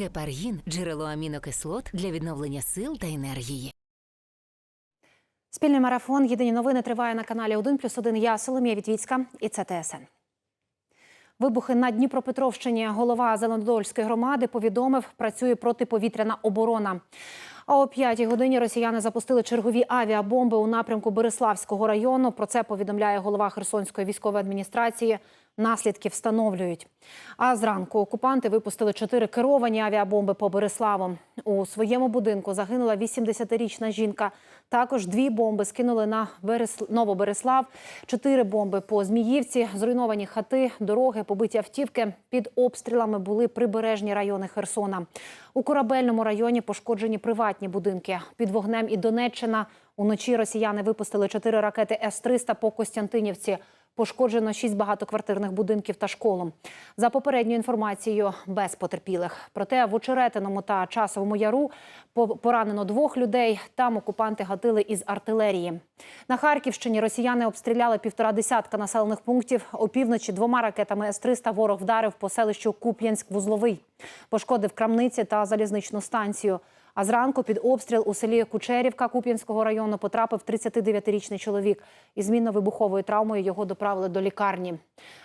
Гепаргін джерело амінокислот для відновлення сил та енергії. Спільний марафон Єдині новини триває на каналі 1 плюс 1. Я Соломія Вітвіцька і це ТСН. Вибухи на Дніпропетровщині. Голова Зеленодольської громади повідомив, працює протиповітряна оборона. А о 5 годині росіяни запустили чергові авіабомби у напрямку Береславського району. Про це повідомляє голова Херсонської військової адміністрації. Наслідки встановлюють. А зранку окупанти випустили чотири керовані авіабомби по Береславу. У своєму будинку загинула 80-річна жінка. Також дві бомби скинули на Берес... Новобереслав, чотири бомби по Зміївці, зруйновані хати, дороги, побиті автівки. Під обстрілами були прибережні райони Херсона. У корабельному районі пошкоджені приватні будинки. Під вогнем і Донеччина. Уночі росіяни випустили чотири ракети С-300 по Костянтинівці. Пошкоджено шість багатоквартирних будинків та школу. За попередньою інформацією, без потерпілих. Проте в Очеретиному та Часовому Яру по- поранено двох людей. Там окупанти гатили із артилерії. На Харківщині росіяни обстріляли півтора десятка населених пунктів. Опівночі двома ракетами С-300 ворог вдарив по селищу Куп'янськ-Вузловий. Пошкодив крамниці та залізничну станцію. А зранку під обстріл у селі Кучерівка Куп'янського району потрапив 39-річний чоловік. Із мінно-вибуховою травмою його доправили до лікарні.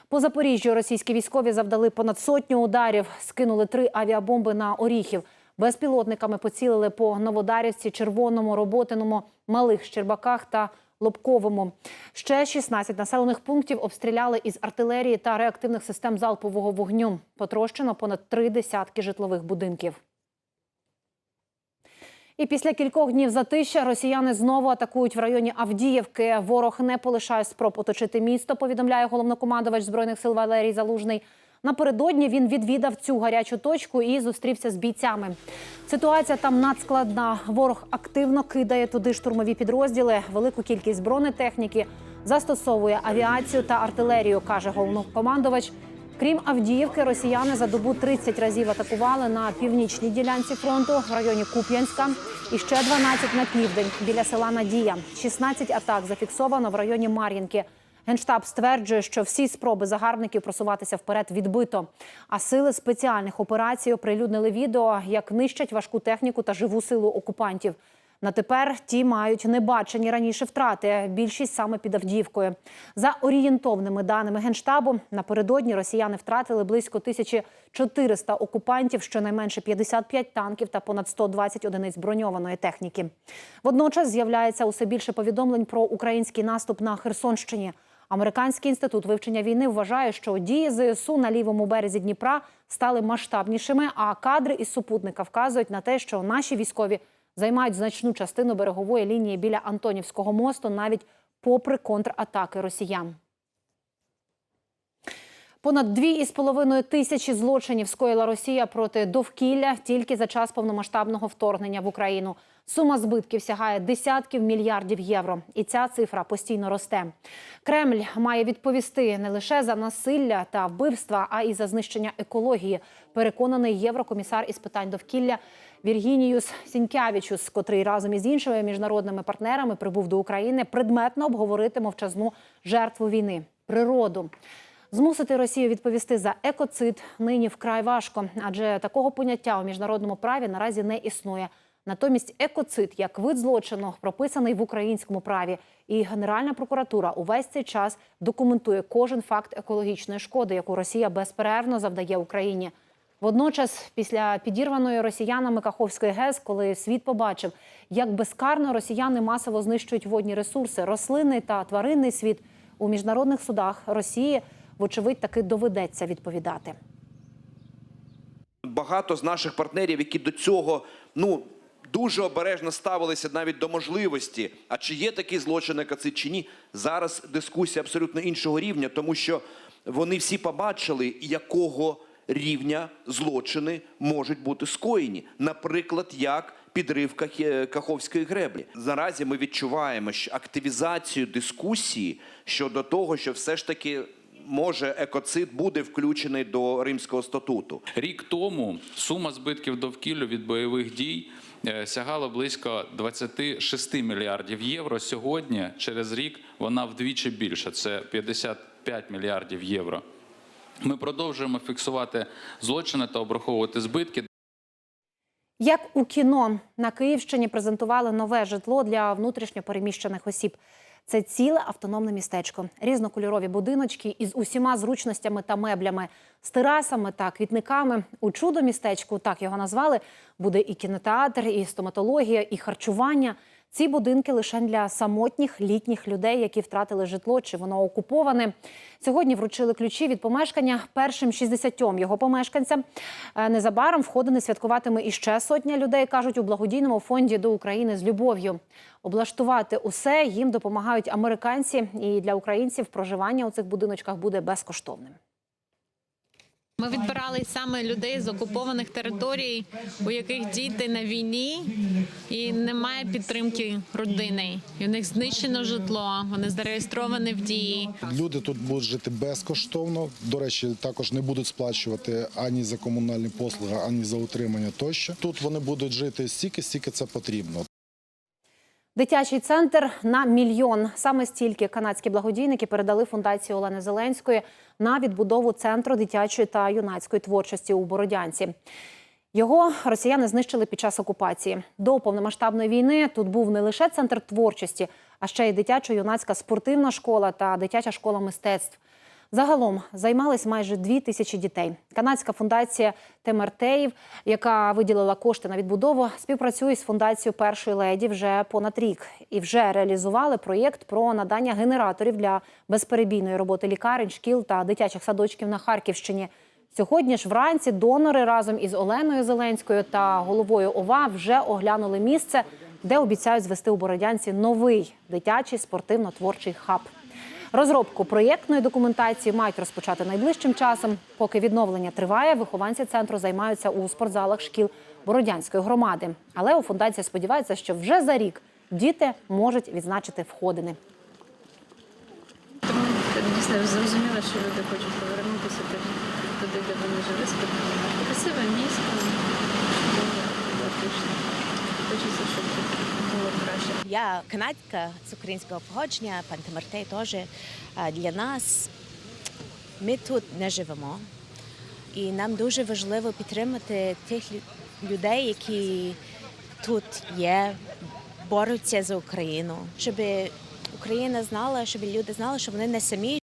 По Запоріжжю російські військові завдали понад сотню ударів, скинули три авіабомби на Оріхів. Безпілотниками поцілили по Новодарівці, Червоному, Роботиному, Малих Щербаках та Лобковому. Ще 16 населених пунктів обстріляли із артилерії та реактивних систем залпового вогню. Потрощено понад три десятки житлових будинків. І після кількох днів затища росіяни знову атакують в районі Авдіївки. Ворог не полишає спроб оточити місто. Повідомляє головнокомандувач збройних сил Валерій Залужний. Напередодні він відвідав цю гарячу точку і зустрівся з бійцями. Ситуація там надскладна. Ворог активно кидає туди штурмові підрозділи, велику кількість бронетехніки, застосовує авіацію та артилерію, каже головнокомандувач. Крім Авдіївки, росіяни за добу 30 разів атакували на північній ділянці фронту в районі Куп'янська і ще 12 на південь біля села Надія. 16 атак зафіксовано в районі Мар'їнки. Генштаб стверджує, що всі спроби загарбників просуватися вперед відбито. А сили спеціальних операцій оприлюднили відео, як нищать важку техніку та живу силу окупантів. На тепер ті мають небачені раніше втрати. Більшість саме під Авдіївкою. За орієнтовними даними генштабу, напередодні росіяни втратили близько 1400 окупантів, щонайменше 55 танків та понад 120 одиниць броньованої техніки. Водночас з'являється усе більше повідомлень про український наступ на Херсонщині. Американський інститут вивчення війни вважає, що дії ЗСУ на лівому березі Дніпра стали масштабнішими, а кадри із супутника вказують на те, що наші військові займають значну частину берегової лінії біля Антонівського мосту, навіть попри контратаки росіян. Понад 2,5 тисячі злочинів скоїла Росія проти довкілля тільки за час повномасштабного вторгнення в Україну. Сума збитків сягає десятків мільярдів євро, і ця цифра постійно росте. Кремль має відповісти не лише за насилля та вбивства, а й за знищення екології. Переконаний єврокомісар із питань довкілля Віргініюс Сінькявічус, котрий разом із іншими міжнародними партнерами прибув до України, предметно обговорити мовчазну жертву війни природу. Змусити Росію відповісти за екоцид нині вкрай важко, адже такого поняття у міжнародному праві наразі не існує. Натомість екоцид як вид злочину прописаний в українському праві, і Генеральна прокуратура увесь цей час документує кожен факт екологічної шкоди, яку Росія безперервно завдає Україні. Водночас, після підірваної росіянами Каховської ГЕС, коли світ побачив, як безкарно росіяни масово знищують водні ресурси, рослинний та тваринний світ у міжнародних судах Росії, вочевидь, таки доведеться відповідати. багато з наших партнерів, які до цього ну дуже обережно ставилися навіть до можливості, а чи є такі злочини екоцид чи ні. Зараз дискусія абсолютно іншого рівня, тому що вони всі побачили, якого рівня злочини можуть бути скоєні, наприклад, як підрив Каховської греблі. Наразі ми відчуваємо що активізацію дискусії щодо того, що все ж таки може екоцид буде включений до Римського статуту. Рік тому сума збитків довкіллю від бойових дій е, сягала близько 26 мільярдів євро. Сьогодні, через рік, вона вдвічі більша. Це 55 мільярдів євро. Ми продовжуємо фіксувати злочини та обраховувати збитки. Як у кіно на Київщині презентували нове житло для внутрішньопереміщених осіб. Це ціле автономне містечко, різнокольорові будиночки із усіма зручностями та меблями, з терасами та квітниками. У чудо містечку, так його назвали, буде і кінотеатр, і стоматологія, і харчування. Ці будинки лише для самотніх літніх людей, які втратили житло чи воно окуповане. Сьогодні вручили ключі від помешкання першим 60 його помешканцям. Е, Незабаром входини святкуватиме іще сотня людей, кажуть у благодійному фонді до України з любов'ю. Облаштувати усе їм допомагають американці, і для українців проживання у цих будиночках буде безкоштовним. Ми відбирали саме людей з окупованих територій, у яких діти на війні і немає підтримки родини. І у них знищено житло, вони зареєстровані в дії. Люди тут будуть жити безкоштовно. До речі, також не будуть сплачувати ані за комунальні послуги, ані за утримання тощо. Тут вони будуть жити стільки, стільки це потрібно. Дитячий центр на мільйон. Саме стільки канадські благодійники передали фундації Олени Зеленської на відбудову центру дитячої та юнацької творчості у Бородянці. Його росіяни знищили під час окупації. До повномасштабної війни тут був не лише центр творчості, а ще й дитячо-юнацька спортивна школа та дитяча школа мистецтв. Загалом займались майже дві тисячі дітей. Канадська фундація Темертеїв, яка виділила кошти на відбудову, співпрацює з фундацією першої леді вже понад рік і вже реалізували проєкт про надання генераторів для безперебійної роботи лікарень, шкіл та дитячих садочків на Харківщині. Сьогодні ж вранці донори разом із Оленою Зеленською та головою ОВА вже оглянули місце, де обіцяють звести у Бородянці новий дитячий спортивно-творчий хаб. Розробку проєктної документації мають розпочати найближчим часом. Поки відновлення триває, вихованці центру займаються у спортзалах шкіл Бородянської громади. Але у фундації сподіваються, що вже за рік діти можуть відзначити входини. Тому дійсно зрозуміло, що люди хочуть повернутися туди, де вони жили спокійно. Красиве місто, затишне. Хочеться, щоб було краще. Я канадська з українського походження, пан Тимертей теж. Для нас ми тут не живемо. І нам дуже важливо підтримати тих людей, які тут є, борються за Україну, щоб Україна знала, щоб люди знали, що вони не самі,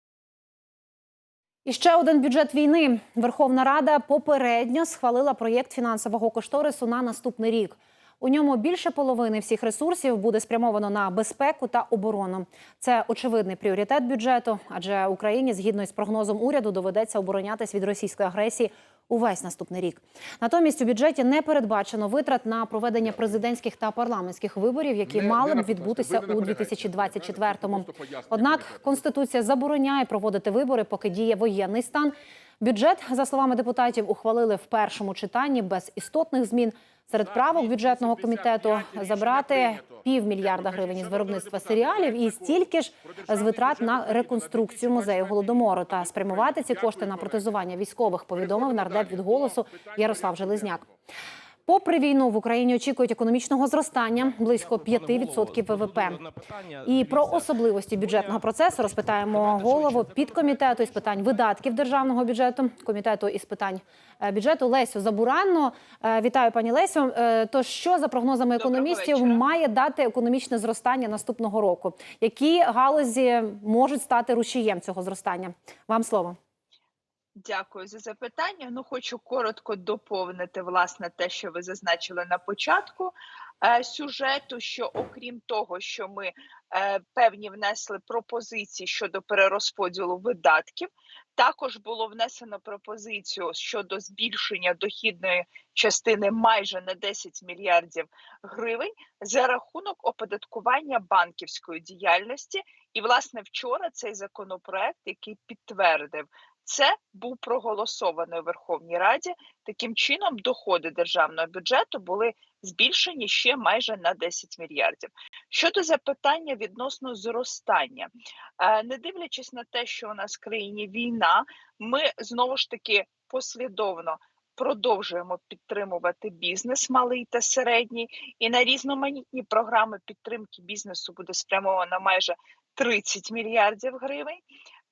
І ще один бюджет війни. Верховна Рада попередньо схвалила проєкт фінансового кошторису на наступний рік. У ньому більше половини всіх ресурсів буде спрямовано на безпеку та оборону. Це очевидний пріоритет бюджету, адже Україні, згідно із прогнозом уряду, доведеться оборонятись від російської агресії увесь наступний рік. Натомість у бюджеті не передбачено витрат на проведення президентських та парламентських виборів, які мали б відбутися у 2024-му. Однак конституція забороняє проводити вибори, поки діє воєнний стан. Бюджет, за словами депутатів, ухвалили в першому читанні без істотних змін. Серед правок бюджетного комітету забрати півмільярда гривень із виробництва серіалів і стільки ж з витрат на реконструкцію музею голодомору та спрямувати ці кошти на протезування військових. Повідомив нардеп від голосу Ярослав Железняк. Попри війну в Україні очікують економічного зростання близько 5% ВВП. І про особливості бюджетного процесу розпитаємо голову підкомітету із питань видатків державного бюджету, комітету із питань е, бюджету Лесю Забуранну. Е, Вітаю, пані Лесю. Е, То що за прогнозами економістів має дати економічне зростання наступного року? Які галузі можуть стати рушієм цього зростання? Вам слово. Дякую за запитання. Ну, хочу коротко доповнити власне те, що ви зазначили на початку е, сюжету. Що окрім того, що ми е, певні внесли пропозиції щодо перерозподілу видатків, також було внесено пропозицію щодо збільшення дохідної частини майже на 10 мільярдів гривень за рахунок оподаткування банківської діяльності. І власне вчора цей законопроект, який підтвердив це був проголосований у Верховній Раді. Таким чином, доходи державного бюджету були збільшені ще майже на 10 мільярдів. Щодо запитання відносно зростання, е, не дивлячись на те, що у нас в країні війна, ми знову ж таки послідовно. Продовжуємо підтримувати бізнес малий та середній, і на різноманітні програми підтримки бізнесу буде спрямовано майже 30 мільярдів гривень.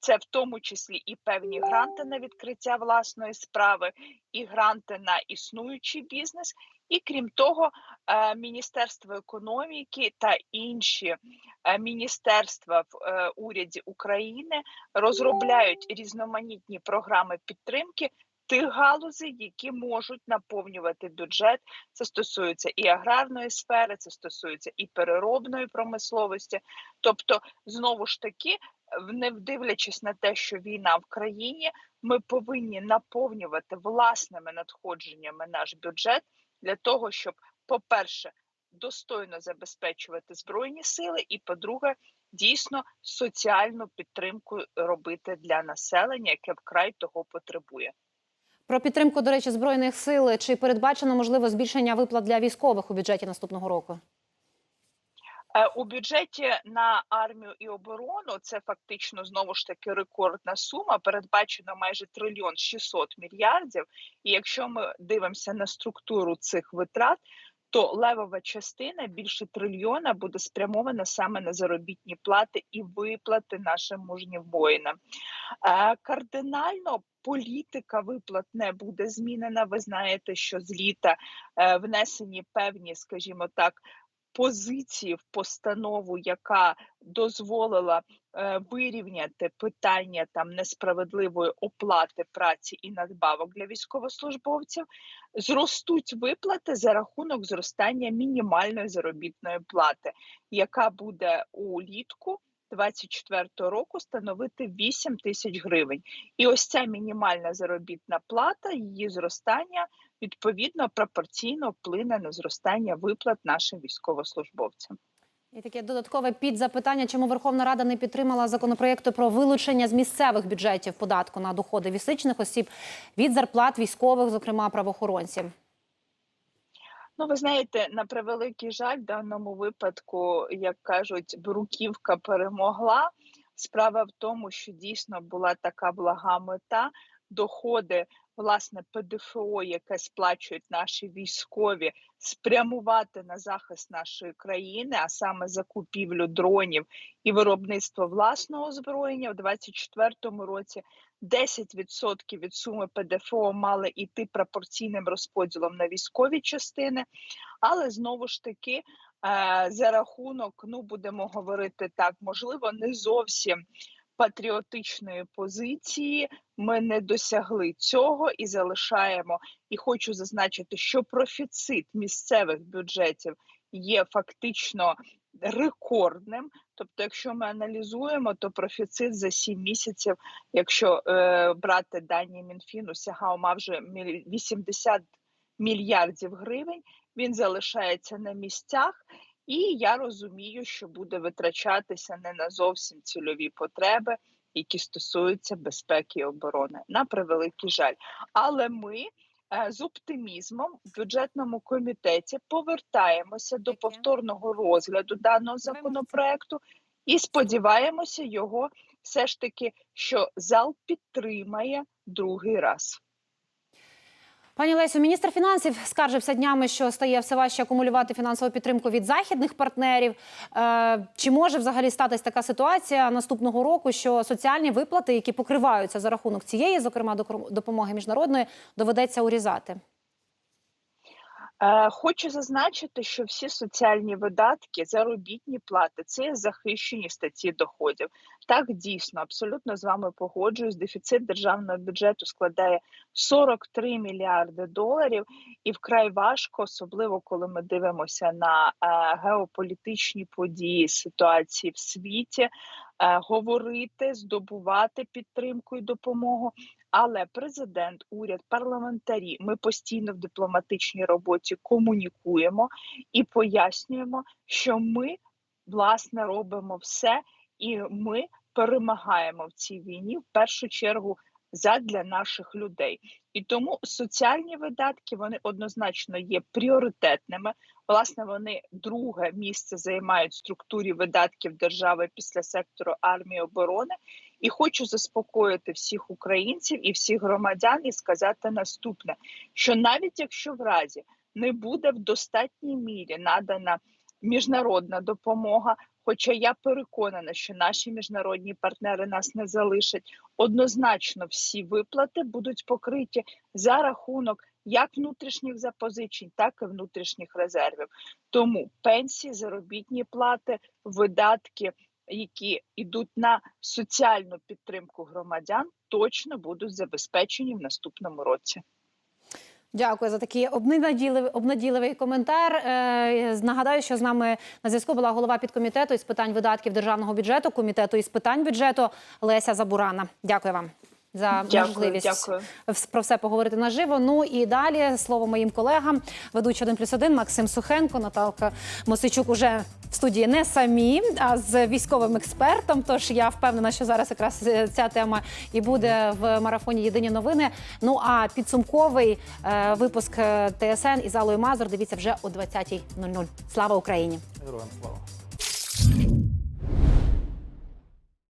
Це в тому числі і певні гранти на відкриття власної справи, і гранти на існуючий бізнес. І крім того, е, Міністерство економіки та інші е, міністерства в е, уряді України розробляють різноманітні програми підтримки тих галузей, які можуть наповнювати бюджет. Це стосується і аграрної сфери, це стосується і переробної промисловості. Тобто, знову ж таки, не дивлячись на те, що війна в країні, ми повинні наповнювати власними надходженнями наш бюджет для того, щоб, по-перше, достойно забезпечувати збройні сили, і по-друге, дійсно соціальну підтримку робити для населення, яке вкрай того потребує. Про підтримку, до речі, збройних сил чи передбачено можливо збільшення виплат для військових у бюджеті наступного року? Е, У бюджеті на армію і оборону це фактично знову ж таки рекордна сума. Передбачено майже трильйон 600 мільярдів. І якщо ми дивимося на структуру цих витрат, то левова частина більше трильйона буде спрямована саме на заробітні плати і виплати нашим мужнім воїнам. Е, Кардинально політика виплат не буде змінена. Ви знаєте, що з літа е, внесені певні, скажімо так, позиції в постанову, яка дозволила е, вирівняти питання там несправедливої оплати праці і надбавок для військовослужбовців, зростуть виплати за рахунок зростання мінімальної заробітної плати, яка буде улітку 24 року становити 8 тисяч гривень. І ось ця мінімальна заробітна плата, її зростання відповідно пропорційно вплине на зростання виплат нашим військовослужбовцям. І таке додаткове підзапитання, чому Верховна Рада не підтримала законопроекту про вилучення з місцевих бюджетів податку на доходи фізичних осіб від зарплат військових, зокрема правоохоронців. Ну, ви знаєте, на превеликий жаль, в даному випадку, як кажуть, бруківка перемогла. Справа в тому, що дійсно була така блага мета доходи власне ПДФО, яке сплачують наші військові, спрямувати на захист нашої країни, а саме закупівлю дронів і виробництво власного озброєння в 2024 році. 10% від суми ПДФО мали йти пропорційним розподілом на військові частини, але знову ж таки е, за рахунок, ну будемо говорити так, можливо, не зовсім патріотичної позиції. Ми не досягли цього і залишаємо. І хочу зазначити, що профіцит місцевих бюджетів є фактично рекордним. Тобто, якщо ми аналізуємо, то профіцит за 7 місяців, якщо е, брати дані Мінфіну, сягав майже міль- 80 мільярдів гривень. Він залишається на місцях. І я розумію, що буде витрачатися не на зовсім цільові потреби, які стосуються безпеки і оборони. На превеликий жаль. Але ми е, з оптимізмом в бюджетному комітеті повертаємося до повторного розгляду даного законопроекту і сподіваємося його все ж таки, що зал підтримає другий раз. Пані Лесю, міністр фінансів скаржився днями, що стає все важче акумулювати фінансову підтримку від західних партнерів. Е, чи може взагалі статись така ситуація наступного року, що соціальні виплати, які покриваються за рахунок цієї, зокрема допомоги міжнародної, доведеться урізати? Е, Хочу зазначити, що всі соціальні видатки, заробітні плати це є захищені статті доходів. Так дійсно, абсолютно з вами погоджуюсь. Дефіцит державного бюджету складає 43 мільярди доларів, і вкрай важко, особливо коли ми дивимося на е, геополітичні події, ситуації в світі, е, говорити, здобувати підтримку і допомогу. Але президент, уряд, парламентарі, ми постійно в дипломатичній роботі комунікуємо і пояснюємо, що ми власне робимо все, і ми перемагаємо в цій війні в першу чергу задля наших людей. І тому соціальні видатки вони однозначно є пріоритетними. Власне, вони друге місце займають в структурі видатків держави після сектору армії оборони. І хочу заспокоїти всіх українців і всіх громадян і сказати наступне: що навіть якщо в разі не буде в достатній мірі надана міжнародна допомога, Хоча я переконана, що наші міжнародні партнери нас не залишать, однозначно всі виплати будуть покриті за рахунок як внутрішніх запозичень, так і внутрішніх резервів. Тому пенсії, заробітні плати, видатки, які йдуть на соціальну підтримку громадян, точно будуть забезпечені в наступному році. Дякую за такий обнадійливий, обнадійливий коментар. Е, нагадаю, що з нами на зв'язку була голова підкомітету із питань видатків державного бюджету, комітету із питань бюджету Леся Забурана. Дякую вам. За Дякую, можливість дякую. про все поговорити наживо. Ну і далі слово моїм колегам. Ведучий 1 плюс 1 Максим Сухенко, Наталка Мосичук уже в студії не самі, а з військовим експертом. Тож я впевнена, що зараз якраз е, ця тема і буде в марафоні Єдині новини. Ну а підсумковий е, випуск е, ТСН із Алою Мазур дивіться вже о 20.00. Слава Україні! Героям слава.